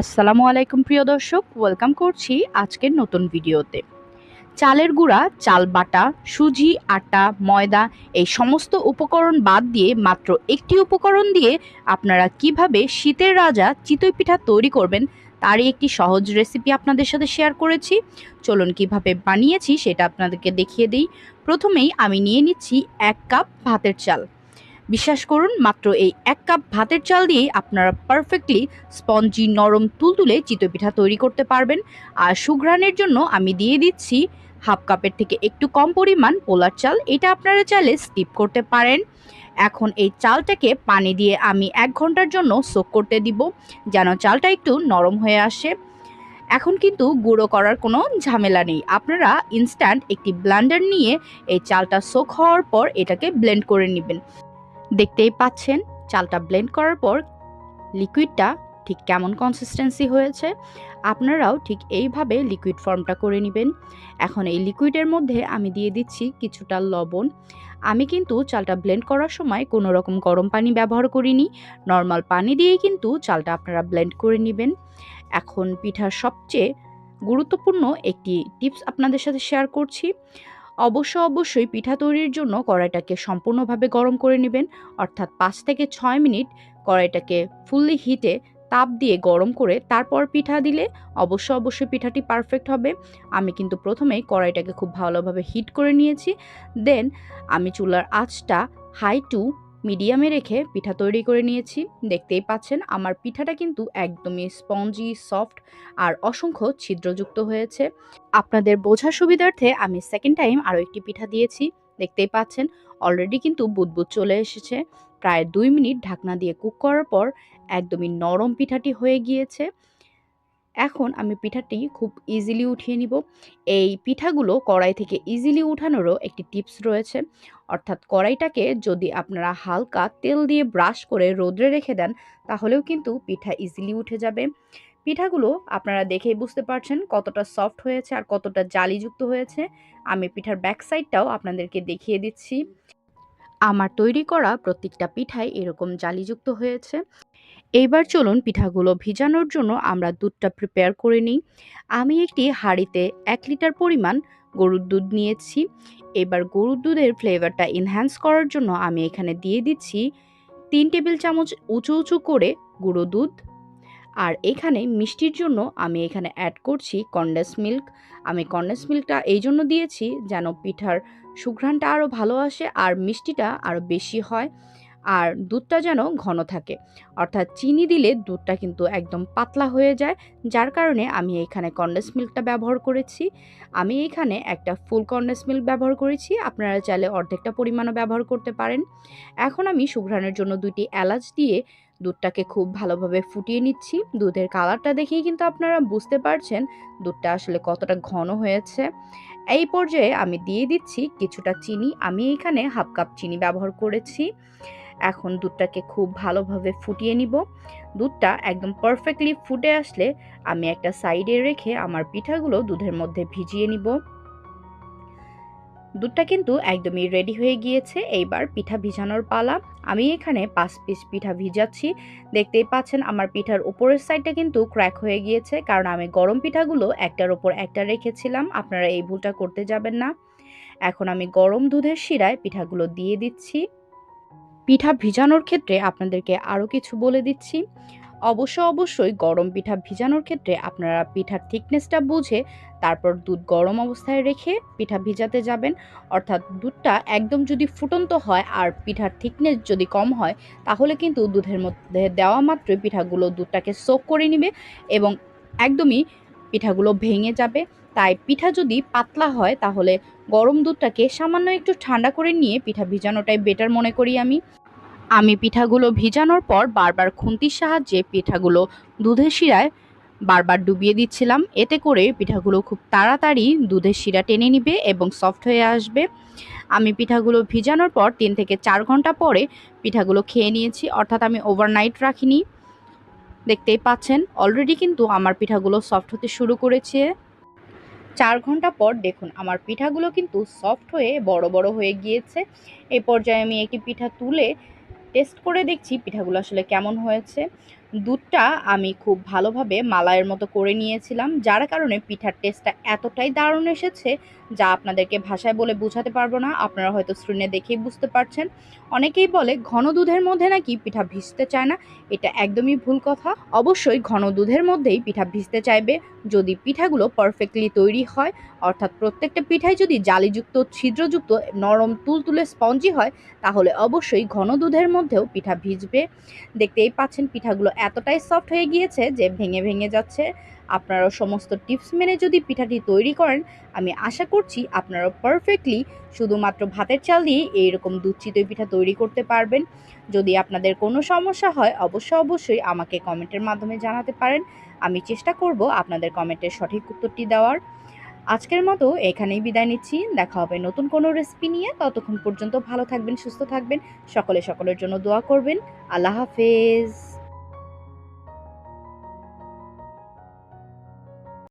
আসসালামু আলাইকুম, প্রিয় দর্শক। ওয়েলকাম করছি আজকের নতুন ভিডিওতে। চালের গুঁড়া, চাল বাটা, সুজি, আটা, ময়দা এই সমস্ত উপকরণ বাদ দিয়ে মাত্র একটি উপকরণ দিয়ে আপনারা কীভাবে শীতের রাজা চিতই পিঠা তৈরি করবেন তারই একটি সহজ রেসিপি আপনাদের সাথে শেয়ার করেছি। চলুন কীভাবে বানিয়েছি সেটা আপনাদেরকে দেখিয়ে দিই। প্রথমেই আমি নিয়ে নিচ্ছি এক কাপ ভাতের চাল। বিশ্বাস করুন, মাত্র এই এক কাপ ভাতের চাল দিয়েই আপনারা পারফেক্টলি স্পঞ্জি নরম তুলতুলে চিতই পিঠা তৈরি করতে পারবেন। আর সুঘ্রাণের জন্য আমি দিয়ে দিচ্ছি হাফ কাপের থেকে একটু কম পরিমাণ পোলার চাল। এটা আপনারা চাইলে স্কিপ করতে পারেন। এখন এই চালটাকে পানি দিয়ে আমি এক ঘণ্টার জন্য সোক করতে দিব, যেন চালটা একটু নরম হয়ে আসে। এখন কিন্তু গুঁড়ো করার কোনো ঝামেলা নেই। আপনারা ইনস্ট্যান্ট একটি ব্লেন্ডার নিয়ে এই চালটা সোক হওয়ার পর এটাকে ব্লেন্ড করে নেবেন। দেখতেই পাচ্ছেন, চালটা ব্লেন্ড করার পর লিকুইডটা ঠিক কেমন কনসিস্টেন্সি হয়েছে। আপনারাও ঠিক এইভাবে লিকুইড ফর্মটা করে নেবেন। এখন এই লিকুইডের মধ্যে আমি দিয়ে দিচ্ছি কিছুটা লবণ। আমি কিন্তু চালটা ব্লেন্ড করার সময় কোনো রকম গরম পানি ব্যবহার করিনি। নর্মাল পানি দিয়েই কিন্তু চালটা আপনারা ব্লেন্ড করে নেবেন। এখন পিঠার সবচেয়ে গুরুত্বপূর্ণ একটি টিপস আপনাদের সাথে শেয়ার করছি। অবশ্য অবশ্যই পিঠা তৈরির জন্য কড়াইটাকে সম্পূর্ণভাবে গরম করে নেবেন। অর্থাৎ পাঁচ থেকে ছয় মিনিট কড়াইটাকে ফুললি হিটে তাপ দিয়ে গরম করে তারপর পিঠা দিলে অবশ্য অবশ্যই পিঠাটি পারফেক্ট হবে। আমি কিন্তু প্রথমেই কড়াইটাকে খুব ভালোভাবে হিট করে নিয়েছি। দেন আমি চুলার আঁচটা হাই টু মিডিয়ামে রেখে পিঠা তৈরি করে নিয়েছি। দেখতেই পাচ্ছেন, আমার পিঠাটা কিন্তু একদমই স্পঞ্জি, সফট আর অসংখ্য ছিদ্রযুক্ত হয়েছে। আপনাদের বোঝার সুবিধার্থে আমি সেকেন্ড টাইম আরও একটি পিঠা দিয়েছি। দেখতেই পাচ্ছেন অলরেডি কিন্তু বুদবুদ চলে এসেছে। প্রায় দুই মিনিট ঢাকনা দিয়ে কুক করার পর একদমই নরম পিঠাটি হয়ে গিয়েছে। এখন আমি পিঠাটি খুব ইজিলি উঠিয়ে নিব। এই পিঠাগুলো কড়াই থেকে ইজিলি উঠানোরও একটি টিপস রয়েছে। অর্থাৎ কড়াইটাকে যদি আপনারা হালকা তেল দিয়ে ব্রাশ করে রোদ্রে রেখে দেন, তাহলেও কিন্তু পিঠা ইজিলি উঠে যাবে। পিঠাগুলো আপনারা দেখেই বুঝতে পারছেন কতটা সফট হয়েছে আর কতটা জালিযুক্ত হয়েছে। আমি পিঠার ব্যাক সাইডটাও আপনাদেরকে দেখিয়ে দিচ্ছি। আমার তৈরি করা প্রত্যেকটা পিঠাই এরকম জালিযুক্ত হয়েছে। এইবার চলুন পিঠাগুলো ভিজানোর জন্য আমরা দুধটা প্রিপেয়ার করে নিই। আমি একটি হাঁড়িতে এক লিটার পরিমাণ গরুর দুধ নিয়েছি। এবার গরুর দুধের ফ্লেভারটা এনহ্যান্স করার জন্য আমি এখানে দিয়ে দিচ্ছি তিন টেবিল চামচ উঁচু উঁচু করে গুঁড়ো দুধ। আর এখানে মিষ্টির জন্য আমি এখানে অ্যাড করছি কন্ডেন্স মিল্ক আমি কন্ডেন্স মিল্কটা এই জন্য দিয়েছি যেন পিঠার সুঘ্রাণটা আরও ভালো আসে আর মিষ্টিটা আরও বেশি হয়। আর দুধটা যেন ঘন থাকে। অর্থাৎ চিনি দিলে দুধটা কিন্তু একদম পাতলা হয়ে যায়, যার কারণে আমি এখানে কন্ডেন্স মিল্কটা ব্যবহার করেছি। আমি এখানে একটা ফুল কন্ডেন্স মিল্ক ব্যবহার করেছি, আপনারা চাইলে অর্ধেকটা পরিমাণও ব্যবহার করতে পারেন। এখন আমি সুঘ্রাণের জন্য দুইটি এলাচ দিয়ে দুধটাকে খুব ভালোভাবে ফুটিয়ে নিচ্ছি। দুধের কালারটা দেখেই কিন্তু আপনারা বুঝতে পারছেন দুধটা আসলে কতটা ঘন হয়েছে। এই পর্যায়ে আমি দিয়ে দিচ্ছি কিছুটা চিনি। আমি এখানে হাফ কাপ চিনি ব্যবহার করেছি। এখন দুধটাকে খুব ভালোভাবে ফুটিয়ে নিব। দুধটা একদম পারফেক্টলি ফুটে আসলে আমি একটা সাইডে রেখে আমার পিঠাগুলো দুধের মধ্যে ভিজিয়ে নিব। দুধটা কিন্তু একদমই রেডি হয়ে গিয়েছে। এইবার পিঠা ভিজানোর পালা। আমি এখানে পাঁচ পিস পিঠা ভিজাচ্ছি। দেখতেই পাচ্ছেন আমার পিঠার উপরের সাইডটা কিন্তু ক্র্যাক হয়ে গিয়েছে। কারণ আমি গরম পিঠাগুলো একটার ওপর একটা রেখেছিলাম। আপনারা এই ভুলটা করতে যাবেন না। এখন আমি গরম দুধের শিরায় পিঠাগুলো দিয়ে দিচ্ছি। পিঠা ভিজানোর ক্ষেত্রে আপনাদেরকে আরও কিছু বলে দিচ্ছি। অবশ্য অবশ্যই গরম পিঠা ভিজানোর ক্ষেত্রে আপনারা পিঠার থিকনেসটা বুঝে তারপর দুধ গরম অবস্থায় রেখে পিঠা ভিজাতে যাবেন। অর্থাৎ দুধটা একদম যদি ফুটন্ত হয় আর পিঠার থিকনেস যদি কম হয়, তাহলে কিন্তু দুধের মধ্যে দেওয়া মাত্রই পিঠাগুলো দুধটাকে সোক করে নেবে এবং একদমই পিঠাগুলো ভেঙে যাবে। তাই পিঠা যদি পাতলা হয়, তাহলে গরম দুধটাকে সামান্য একটু ঠান্ডা করে নিয়ে পিঠা ভিজানোটাই বেটার মনে করি আমি। আমি পিঠাগুলো ভিজানোর পর বারবার খুন্তির সাহায্যে পিঠাগুলো দুধের শিরায় বারবার ডুবিয়ে দিচ্ছিলাম। এতে করে পিঠাগুলো খুব তাড়াতাড়ি দুধের শিরা টেনে নিবে এবং সফট হয়ে আসবে। আমি পিঠাগুলো ভিজানোর পর তিন থেকে চার ঘণ্টা পরে পিঠাগুলো খেয়ে নিয়েছি। অর্থাৎ আমি ওভারনাইট রাখিনি। দেখতেই পাচ্ছেন অলরেডি কিন্তু আমার পিঠাগুলো সফট হতে শুরু করেছে। চার ঘণ্টা পর দেখুন, আমার পিঠাগুলো কিন্তু সফট হয়ে বড় বড় হয়ে গিয়েছে। এই পর্যায়ে আমি একটি পিঠা তুলে টেস্ট করে দেখছি পিঠাগুলো আসলে কেমন হয়েছে। দুধটা আমি খুব ভালোভাবে মালাইয়ের মতো করে নিয়েছিলাম, যার কারণে পিঠার টেস্টটা এতটাই দারুণ এসেছে যা আপনাদেরকে ভাষায় বলে বোঝাতে পারব না, আপনারা হয়তো স্ক্রিনে দেখেই বুঝতে পারছেন। অনেকেই বলে ঘন দুধের মধ্যে নাকি পিঠা ভিজতে চায় না, এটা একদমই ভুল কথা। অবশ্যই ঘন দুধের মধ্যেই পিঠা ভিজতে চাইবে, যদি পিঠাগুলো পারফেক্টলি তৈরি হয়, অর্থাৎ প্রত্যেকটা পিঠাই যদি জালিযুক্ত, ছিদ্রযুক্ত, নরম, তুলতুলে স্পঞ্জি হয়, তাহলে অবশ্যই ঘন দুধের মধ্যেও পিঠা ভিজবে। দেখতেই পাচ্ছেন পিঠাগুলো এতটাই সফট হয়ে গিয়েছে যে ভেঙে ভেঙে যাচ্ছে। আপনারাও সমস্ত টিপস মেনে যদি পিঠাটি তৈরি করেন, আমি আশা করছি আপনারা পারফেক্টলি শুধুমাত্র ভাতের চাল দিয়ে এইরকম চিতই পিঠা তৈরি করতে পারবেন। যদি আপনাদের কোনো সমস্যা হয় অবশ্যই অবশ্যই আমাকে কমেন্টের মাধ্যমে জানাতে পারেন। আমি চেষ্টা করব আপনাদের কমেন্টের সঠিক উত্তরটি দেওয়ার। আজকের মতো এখানেই বিদায় নিচ্ছি। দেখা হবে নতুন কোনো রেসিপি নিয়ে। ততক্ষণ পর্যন্ত ভালো থাকবেন, সুস্থ থাকবেন। সকলে সকলের জন্য দোয়া করবেন। আল্লাহ হাফেজ।